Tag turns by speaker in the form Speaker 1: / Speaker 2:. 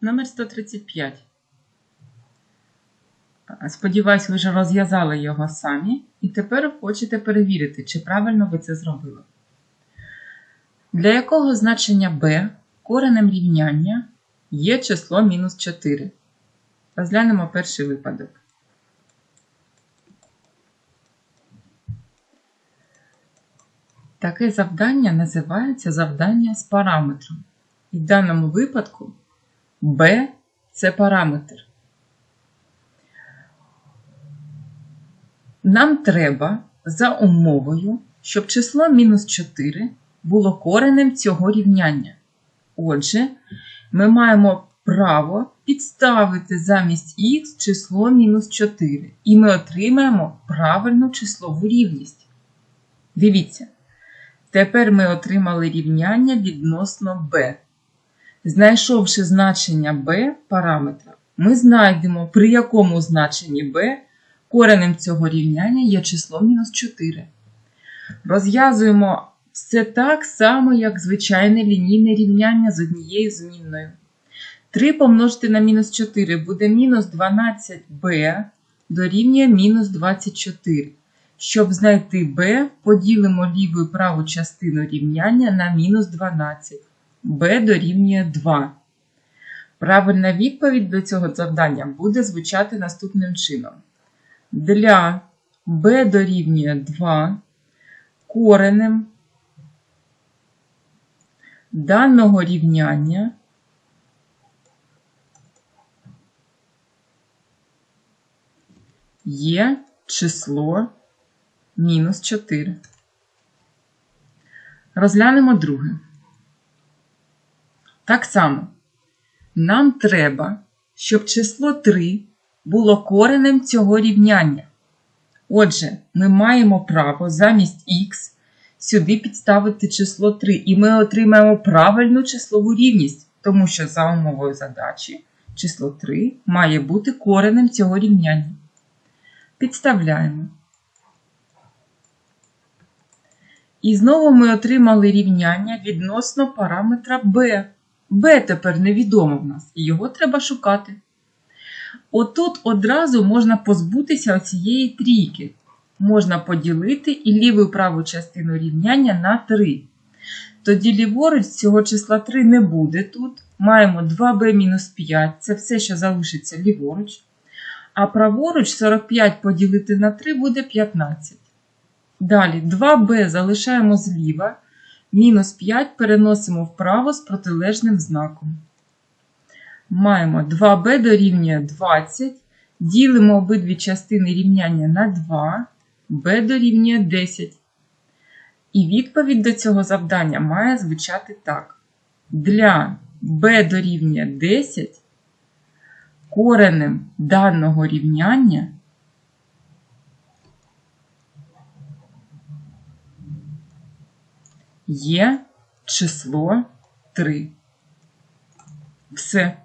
Speaker 1: Номер 135. Сподіваюсь, ви вже розв'язали його самі, і тепер хочете перевірити, чи правильно ви це зробили. Для якого значення b коренем рівняння є число мінус 4? Розглянемо перший випадок. Таке завдання називається завдання з параметром. І в даному випадку b це параметр. Нам треба за умовою, щоб число мінус 4 було коренем цього рівняння. Отже, ми маємо право підставити замість х число мінус 4, і ми отримаємо правильну числову рівність. Дивіться, тепер ми отримали рівняння відносно b. Знайшовши значення b параметра, ми знайдемо, при якому значенні b коренем цього рівняння є число мінус 4. Розв'язуємо все так само, як звичайне лінійне рівняння з однією змінною. 3 помножити на мінус 4 буде мінус 12b дорівнює мінус 24. Щоб знайти b, поділимо ліву і праву частину рівняння на мінус 12. B дорівнює 2. Правильна відповідь до цього завдання буде звучати наступним чином. Для b дорівнює 2 коренем даного рівняння є число мінус 4. Розглянемо друге. Так само, нам треба, щоб число 3 було коренем цього рівняння. Отже, ми маємо право замість х сюди підставити число 3, і ми отримаємо правильну числову рівність, тому що за умовою задачі число 3 має бути коренем цього рівняння. Підставляємо. І знову ми отримали рівняння відносно параметра b. b тепер невідомо в нас, і його треба шукати. Отут одразу можна позбутися цієї трійки. Можна поділити і ліву і праву частину рівняння на 3. Тоді ліворуч цього числа 3 не буде тут. Маємо 2b-5, це все, що залишиться ліворуч. А праворуч 45 поділити на 3 буде 15. Далі 2b залишаємо зліва, мінус 5 переносимо вправо з протилежним знаком. Маємо 2b дорівнює 20, ділимо обидві частини рівняння на 2, b дорівнює 10. І відповідь до цього завдання має звучати так. Для b дорівнює 10 коренем даного рівняння є число 3. Все.